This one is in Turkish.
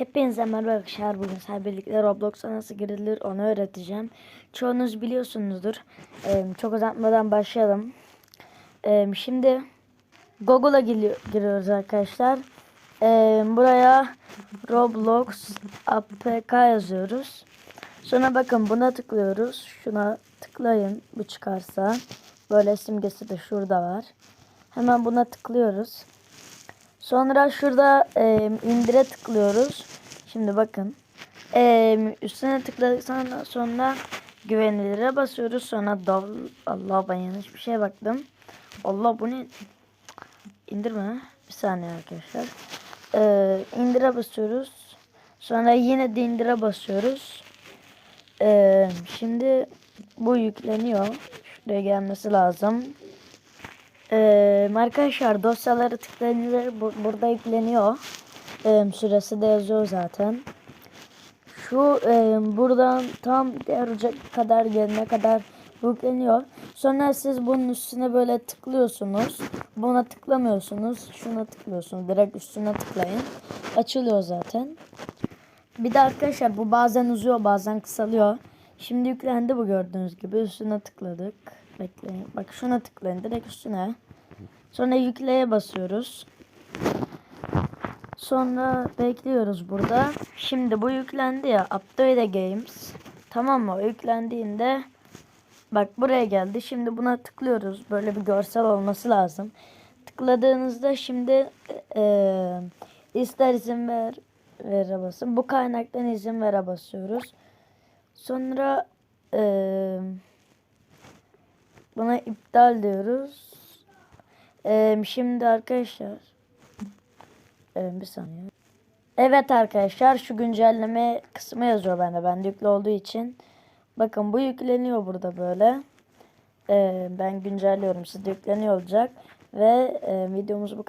Hepinize merhaba arkadaşlar. Bugün sizlerle birlikte Roblox'a nasıl girilir onu öğreteceğim. Çoğunuz biliyorsunuzdur. Ee, çok uzatmadan başlayalım. Ee, şimdi Google'a giriyor- giriyoruz arkadaşlar. Ee, buraya Roblox APK yazıyoruz. Sonra bakın buna tıklıyoruz. Şuna tıklayın. Bu çıkarsa. Böyle simgesi de şurada var. Hemen buna tıklıyoruz. Sonra şurada e, indire tıklıyoruz. Şimdi bakın. E, üstüne tıkladıktan sonra güvenilire basıyoruz. Sonra dal Allah ben yanlış bir şeye baktım. Allah bu ne? İndirme. Bir saniye arkadaşlar. E, indire basıyoruz. Sonra yine de indire basıyoruz. E, şimdi bu yükleniyor. Şuraya gelmesi lazım. Ee, arkadaşlar dosyaları tıklayınca bu- burada yükleniyor. Ee, süresi de yazıyor zaten. Şu e, buradan tam diğer kadar gelene kadar yükleniyor. Sonra siz bunun üstüne böyle tıklıyorsunuz. Buna tıklamıyorsunuz. Şuna tıklıyorsunuz. Direkt üstüne tıklayın. Açılıyor zaten. Bir de arkadaşlar bu bazen uzuyor bazen kısalıyor. Şimdi yüklendi bu gördüğünüz gibi. Üstüne tıkladık. Bekleyin. Bak şuna tıklayın direkt üstüne. Sonra yükleye basıyoruz. Sonra bekliyoruz burada. Şimdi bu yüklendi ya. Update Games. Tamam mı? Yüklendiğinde bak buraya geldi. Şimdi buna tıklıyoruz. Böyle bir görsel olması lazım. Tıkladığınızda şimdi eee ister izin ver vere basın. Bu kaynaktan izin vere basıyoruz. Sonra eee buna iptal diyoruz. Eee, şimdi arkadaşlar Eee, bir saniye. Evet arkadaşlar şu güncelleme kısmı yazıyor bende. Bende yüklü olduğu için. Bakın bu yükleniyor burada böyle. Eee, ben güncelliyorum. Sizde yükleniyor olacak. Ve eee, videomuz bu kadar.